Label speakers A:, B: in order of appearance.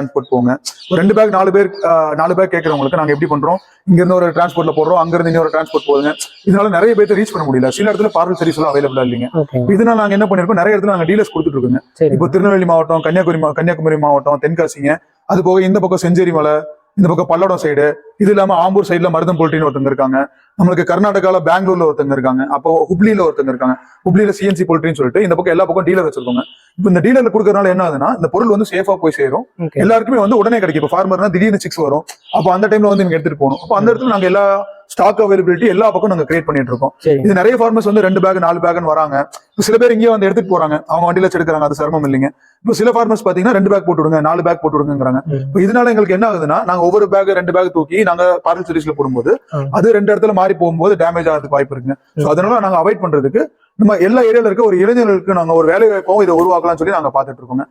A: Transport போங்க. ரெண்டு back நாலு பேர் நாலு பேக் கேட்கறவங்களுக்கு நாங்க எப்படி பண்றோம்? இங்க இருந்து ஒரு டிரான்ஸ்போர்ட்ல போடுறோம் அங்க இருந்து இன்னொரு டிரான்ஸ்போர்ட் போகுதுங்க. இதனால நிறைய பேர்த்த ரீச் பண்ண முடியல. சில இடத்துல பார்சல் சர்வீஸ் எல்லாம் அவைலபிளா இல்லைங்க. இதனால நாங்க என்ன பண்ணிருக்கோம்? நிறைய இடத்துல நாங்க டீலர்ஸ் கொடுத்துட்டு இருக்கோங்க. இப்போ திருநெல்வேலி மாவட்டம் கன்னியாகுமரி கன்னியாகுமரி மாவட்டம் தென்காசிங்க. அது போக இந்த பக்கம் செஞ்சேரி மலை இந்த பக்கம் பல்லடம் சைடு இது இல்லாம ஆம்பூர் சைடுல மருதம் போல்ட்டின்னு ஒருத்தங்க இருக்காங்க. நம்மளுக்கு கர்நாடகால பெங்களூர்ல ஒருத்தங்க இருக்காங்க. அப்போ ஹுப்ளில ஒருத்தங்க இருக்காங்க. ஹுப்ளில சிஎன்சி போல்ட்ரின்னு சொல்லிட்டு இந்த பக்கம் எல்லா பக்கம் டீலர் வச்சிருக்கோங்க. இந்த டீலர்ல கொடுக்கறதுனால என்ன ஆகுதுன்னா இந்த பொருள் வந்து சேஃபா போய் சேரும். எல்லாருக்குமே வந்து உடனே கிடைக்கும். இப்போ ஃபார்மர்னா திடீர்னு சிக்ஸ் வரும். அப்போ அந்த டைம்ல வந்து நீங்க எடுத்துட்டு போகணும். அப்போ அந்த இடத்துல நாங்க எல்லா ஸ்டாக் அவைலபிலிட்டி எல்லா பக்கம் நாங்க கிரியேட் பண்ணிட்டு இருக்கோம். இது நிறைய ஃபார்மர்ஸ் வந்து ரெண்டு பேக் நாலு பேக்னு வராங்க. சில பேர் இங்கேயே வந்து எடுத்துட்டு போறாங்க. அவங்க வண்டியில எடுக்கிறாங்க. அது சிரமம் இல்லைங்க. இப்போ சில ஃபார்மர்ஸ் பாத்தீங்கன்னா ரெண்டு பேக் போட்டு விடுங்க நாலு பேக் போட்டு விடுங்கிறாங்க. இப்போ இதனால எங்களுக்கு என்ன ஆகுதுன்னா நாங்க ஒவ்வொரு பேக் ரெண்டு பேக் தூக்கி நாங்க பார்சல் சர்வீஸ்ல போடும்போது. அது ரெண்டு இடத்துல மாறி போகும்போது டேமேஜ் ஆகிறதுக்கு வாய்ப்பு இருக்குங்க. அதனால நாங்க அவாய்ட் பண்றதுக்கு நம்ம எல்லா ஏரியால இருக்க ஒரு இளைஞர்களுக்கு நாங்க ஒரு வேலை வாய்ப்பாகவும் இதை உருவாக்கலாம்னு சொல்லி நாங்க பாத்துட்டு இருக்கோங்க.